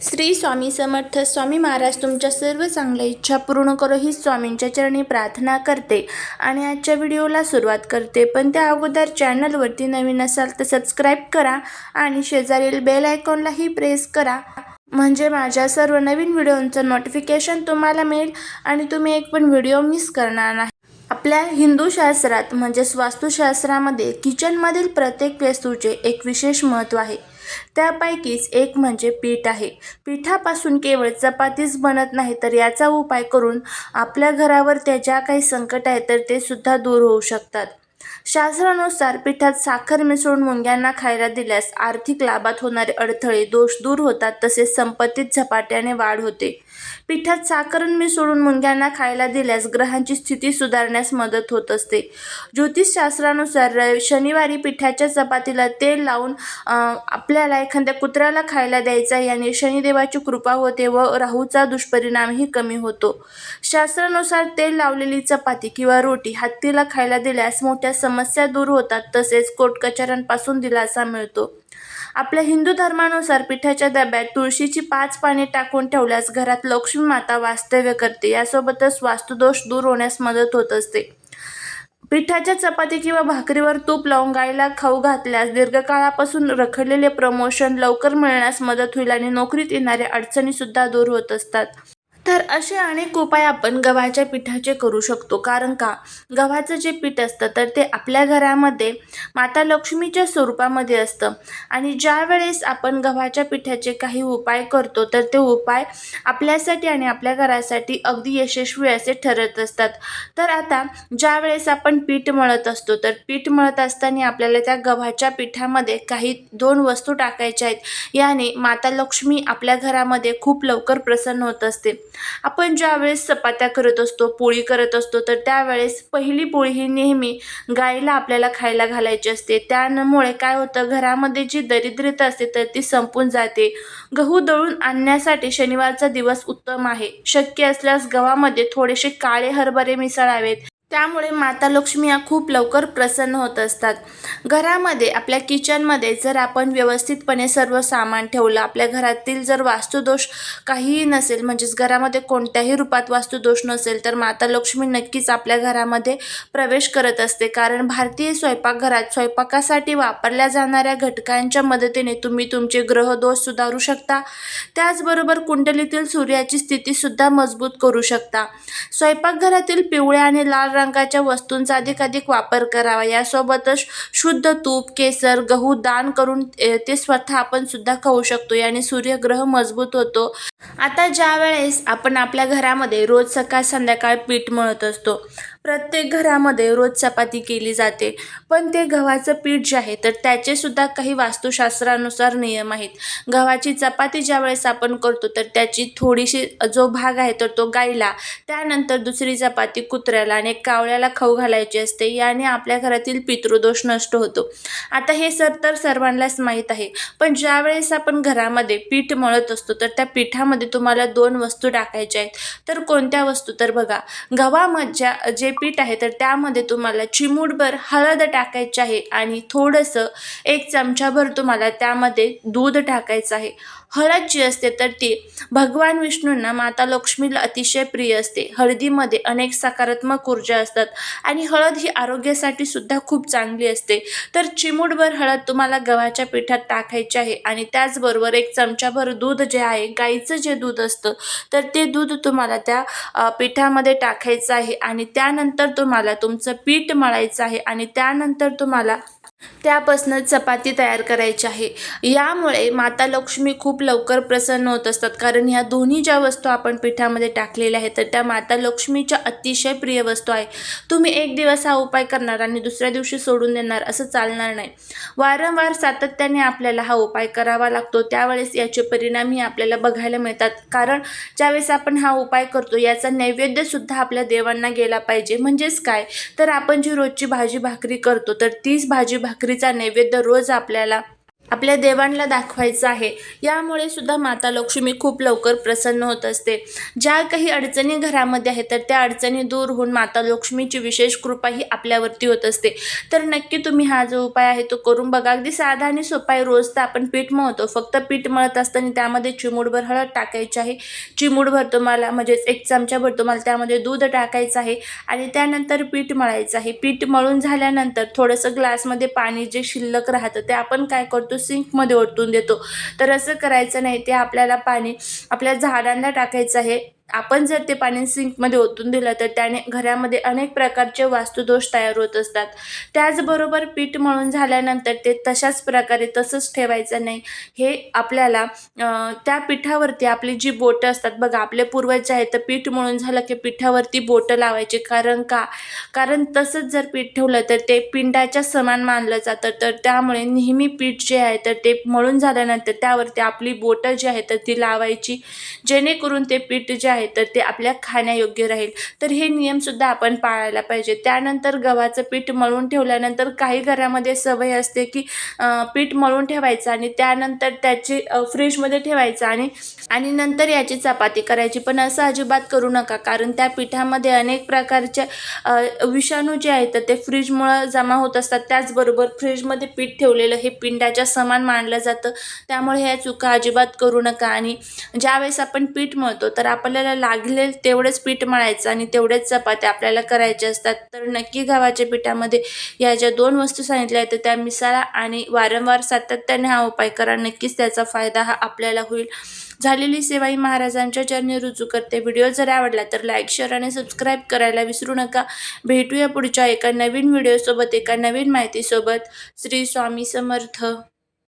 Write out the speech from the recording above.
श्री स्वामी समर्थ स्वामी महाराज तुमच्या सर्व चांगल्या इच्छा पूर्ण करो ही स्वामींच्या चरणी प्रार्थना करते आणि आजच्या व्हिडिओला सुरुवात करते. पण त्या अगोदर चॅनलवरती नवीन असाल तर सबस्क्राईब करा आणि शेजारील बेल आयकॉनलाही प्रेस करा. म्हणजे माझ्या सर्व नवीन व्हिडिओंचं नोटिफिकेशन तुम्हाला मिळेल आणि तुम्ही एक पण व्हिडिओ मिस करणार नाही. आपल्या हिंदू शास्त्रात म्हणजेच वास्तुशास्त्रामध्ये किचनमधील प्रत्येक वस्तूचे एक विशेष महत्त्व आहे. त्यापैकीच एक म्हणजे पीठ आहे. पिठापासून केवळ चपातीच बनत नाही तर याचा उपाय करून आपल्या घरावर त्या ज्या काही संकट आहेत तर ते सुद्धा दूर होऊ शकतात. शास्त्रानुसार पिठात साखर मिसळून मुंग्यांना खायला दिल्यास आर्थिक लाभात होणारे अडथळे दोष दूर होतात तसेच संपत्तीत झपाट्याने वाढ होते. पिठात साखर मिसळून मुंग्यांना खायला दिल्यास ग्रहांची स्थिती सुधारण्यास मदत होत असते. ज्योतिषशास्त्रानुसार र- शनिवारी पिठाच्या चपातीला तेल लावून आपल्याला एखाद्या कुत्र्याला खायला द्यायचा याने शनिदेवाची कृपा होते व राहूचा दुष्परिणामही कमी होतो. शास्त्रानुसार तेल लावलेली चपाती किंवा रोटी हत्तीला खायला दिल्यास मोठ्या समस्या दूर होतात तसेच कोटकचऱ्यांपासून दिलासा मिळतो. आपल्या हिंदू धर्मानुसार पिठाच्या डब्यात तुळशीची पाच पाने टाकून ठेवल्यास घरात लक्ष्मी माता वास्तव्य करते. यासोबतच वास्तुदोष दूर होण्यास मदत होत असते. पिठाच्या चपाती किंवा भाकरीवर तूप लावून गायला खाऊ घातल्यास दीर्घकाळापासून रखडलेले प्रमोशन लवकर मिळण्यास मदत होईल आणि नोकरीत येणाऱ्या अडचणीसुद्धा दूर होत असतात. तर असे अनेक उपाय आपण गव्हाच्या पिठाचे करू शकतो. कारण का? गव्हाचं जे पीठ असतं तर ते आपल्या घरामध्ये माता लक्ष्मीच्या स्वरूपामध्ये असतं. आणि ज्या वेळेस आपण गव्हाच्या पिठाचे काही उपाय करतो तर ते उपाय आपल्यासाठी आणि आपल्या घरासाठी अगदी यशस्वी असे ठरत असतात. तर आता ज्या वेळेस आपण पीठ मळत असतो तर पीठ मळत असताना आपल्याला त्या गव्हाच्या पिठामध्ये काही दोन वस्तू टाकायच्या आहेत. याने माता लक्ष्मी आपल्या घरामध्ये खूप लवकर प्रसन्न होत असते. आपण ज्यावेळेस चपात्या करत असतो पोळी करत असतो तर त्यावेळेस पहिली पोळी ही नेहमी गाईला आपल्याला खायला घालायची असते. त्यामुळे काय होतं घरामध्ये जी दरिद्रता असते तर ती संपून जाते. गहू दळून आणण्यासाठी शनिवारचा दिवस उत्तम आहे. शक्य असल्यास गव्हामध्ये थोडेसे काळे हरभरे मिसळावेत. त्यामुळे माता लक्ष्मी या खूप लवकर प्रसन्न होत असतात. घरामध्ये आपल्या किचनमध्ये जर आपण व्यवस्थितपणे सर्व सामान ठेवलं आपल्या घरातील जर वास्तुदोष काहीही नसेल म्हणजेच घरामध्ये कोणत्याही रूपात वास्तुदोष नसेल तर माता लक्ष्मी नक्कीच आपल्या घरामध्ये प्रवेश करत असते. कारण भारतीय स्वयंपाकघरात स्वयंपाकासाठी वापरल्या जाणाऱ्या घटकांच्या मदतीने तुम्ही तुमचे ग्रहदोष सुधारू शकता. त्याचबरोबर कुंडलीतील सूर्याची स्थितीसुद्धा मजबूत करू शकता. स्वयंपाकघरातील पिवळ्या आणि लाल रंगाच्या वस्तूंचा अधिकाधिक वापर करावा. यासोबतच शुद्ध तूप केसर गहू दान करून ते स्वतः आपण सुद्धा खाऊ शकतो. याने सूर्यग्रह मजबूत होतो. आता ज्या वेळेस आपण आपल्या घरामध्ये रोज सकाळ संध्याकाळ पीठ मळत असतो प्रत्येक घरामध्ये रोज चपाती केली जाते. पण ते गव्हाचं पीठ जे आहे तर त्याचे सुद्धा काही वास्तुशास्त्रानुसार नियम आहेत. गव्हाची चपाती ज्या वेळेस आपण करतो तर त्याची थोडीशी जो भाग आहे तर तो गाईला त्यानंतर दुसरी चपाती कुत्र्याला आणि कावळ्याला खाऊ घालायची असते याने आपल्या घरातील पितृदोष नष्ट होतो. आता हे सर तर सर्वांनाच माहीत आहे. पण ज्या वेळेस आपण घरामध्ये पीठ मळत असतो तर त्या पिठामध्ये तुम्हाला दोन वस्तू टाकायच्या आहेत. तर कोणत्या वस्तू? तर बघा गव्हामध्ये जे पीठ आहे तर त्यामध्ये तुम्हाला चिमूटभर हळद टाकायची आहे आणि थोडंसं एक चमचाभर तुम्हाला त्यामध्ये दूध टाकायचं आहे. हळद जी असते तर ती भगवान विष्णूंना माता लक्ष्मीला अतिशय प्रिय असते. हळदीमध्ये अनेक सकारात्मक ऊर्जा असतात आणि हळद ही आरोग्यासाठी सुद्धा खूप चांगली असते. तर चिमूटभर हळद तुम्हाला गव्हाच्या पिठात टाकायची आहे आणि त्याचबरोबर एक चमचाभर दूध जे आहे गाईचं जे दूध असतं तर ते दूध तुम्हाला त्या पिठामध्ये टाकायचं आहे आणि त्यानंतर तुम्हाला तुमचं पीठ मळायचं आहे आणि त्यानंतर तुम्हाला त्यापासून चपाती तयार करायची आहे. यामुळे माता लक्ष्मी खूप लवकर प्रसन्न होत असतात. कारण ह्या दोन्ही ज्या वस्तू आपण पिठामध्ये टाकलेल्या आहेत तर त्या माता लक्ष्मीच्या अतिशय प्रिय वस्तू आहे. तुम्ही एक दिवस हा उपाय करणार आणि दुसऱ्या दिवशी सोडून देणार असं चालणार नाही. वारंवार सातत्याने आपल्याला हा उपाय करावा लागतो. त्यावेळेस याचे परिणामही आपल्याला बघायला मिळतात. कारण ज्यावेळेस आपण हा उपाय करतो याचा नैवेद्यसुद्धा आपल्या देवांना गेला पाहिजे. म्हणजेच काय? तर आपण जी रोजची भाजी भाकरी करतो तर तीच भाजी भाकरीचा नैवेद्य रोज आपल्याला आपल्या देवांना दाखवायचं आहे. यामुळे सुद्धा माता लक्ष्मी खूप लवकर प्रसन्न होत असते. ज्या काही अडचणी घरामध्ये आहेत तर त्या अडचणी दूर होऊन माता लक्ष्मीची विशेष कृपा ही आपल्यावरती होत असते. तर नक्की तुम्ही हा जो उपाय आहे तो करून बघा. अगदी साधा आणि सोपा आहे. रोज तर आपण पीठ मळतो. फक्त पीठ मळत असताना त्यामध्ये चिमूडभर हळद टाकायची आहे. चिमूडभर तुम्हाला म्हणजेच एक चमचाभर तुम्हाला त्यामध्ये दूध टाकायचं आहे आणि त्यानंतर पीठ मळायचं आहे. पीठ मळून झाल्यानंतर थोडंसं ग्लासमध्ये पाणी जे शिल्लक राहतं ते आपण काय करतो? सिंकमध्ये ओतून देतो. तर असं करायचं नाही ते आपल्याला पाणी आपल्या झाडांना टाकायचं आहे. आपण जर ते पाणी सिंकमध्ये ओतून दिलं तर त्याने घरामध्ये अनेक प्रकारचे वास्तुदोष तयार होत असतात. त्याचबरोबर पीठ मळून झाल्यानंतर ते तशाच प्रकारे तसंच ठेवायचं नाही. हे आपल्याला त्या पिठावरती आपली जी बोटं असतात बघा आपले पूर्वज जे आहेत तर पीठ मळून झालं की पिठावरती बोटं लावायचे. कारण का? कारण तसंच जर पीठ ठेवलं तर ते पिंडाच्या समान मानलं जातं. तर त्यामुळे नेहमी पीठ जे आहे तर ते मळून झाल्यानंतर त्यावरती आपली बोटं जी आहेत तर ती लावायची. जेणेकरून ते पीठ जे आहे तर ते आपल्या खाण्यायोग्य राहील. तर हे नियमसुद्धा आपण पाळायला पाहिजे. त्यानंतर गव्हाचं पीठ मळून ठेवल्यानंतर काही घरामध्ये सवय असते की पीठ मळून ठेवायचं आणि त्यानंतर त्याची फ्रीजमध्ये ठेवायचं आणि आणि नंतर याची चपाती करायची. पण असं अजिबात करू नका कारण त्या पिठामध्ये अनेक प्रकारचे विषाणू जे आहेत तर ते फ्रीजमुळं जमा होत असतात. त्याचबरोबर फ्रीजमध्ये पीठ ठेवलेलं हे पिंडाच्या समान मानलं जातं. त्यामुळे ह्या चुका अजिबात करू नका आणि ज्यावेळेस आपण पीठ मळतो तर आपल्याला लागले तेवढंच पीठ मळायचं आणि तेवढेच चपात्या आपल्याला करायच्या असतात. तर नक्की गव्हाच्या पिठामध्ये या ज्या दोन वस्तू सांगितल्या आहेत तर त्या मिसाळा आणि वारंवार सातत्याने हा उपाय करा. नक्कीच त्याचा फायदा हा आपल्याला होईल. झालेली सेवा ही महाराजांच्या चरणी रुजू करते. व्हिडिओ जर आवडला तर लाईक शेअर आणि सबस्क्राईब करायला विसरू नका. भेटूया पुढच्या एका नवीन व्हिडिओसोबत एका नवीन माहितीसोबत. श्री स्वामी समर्थ.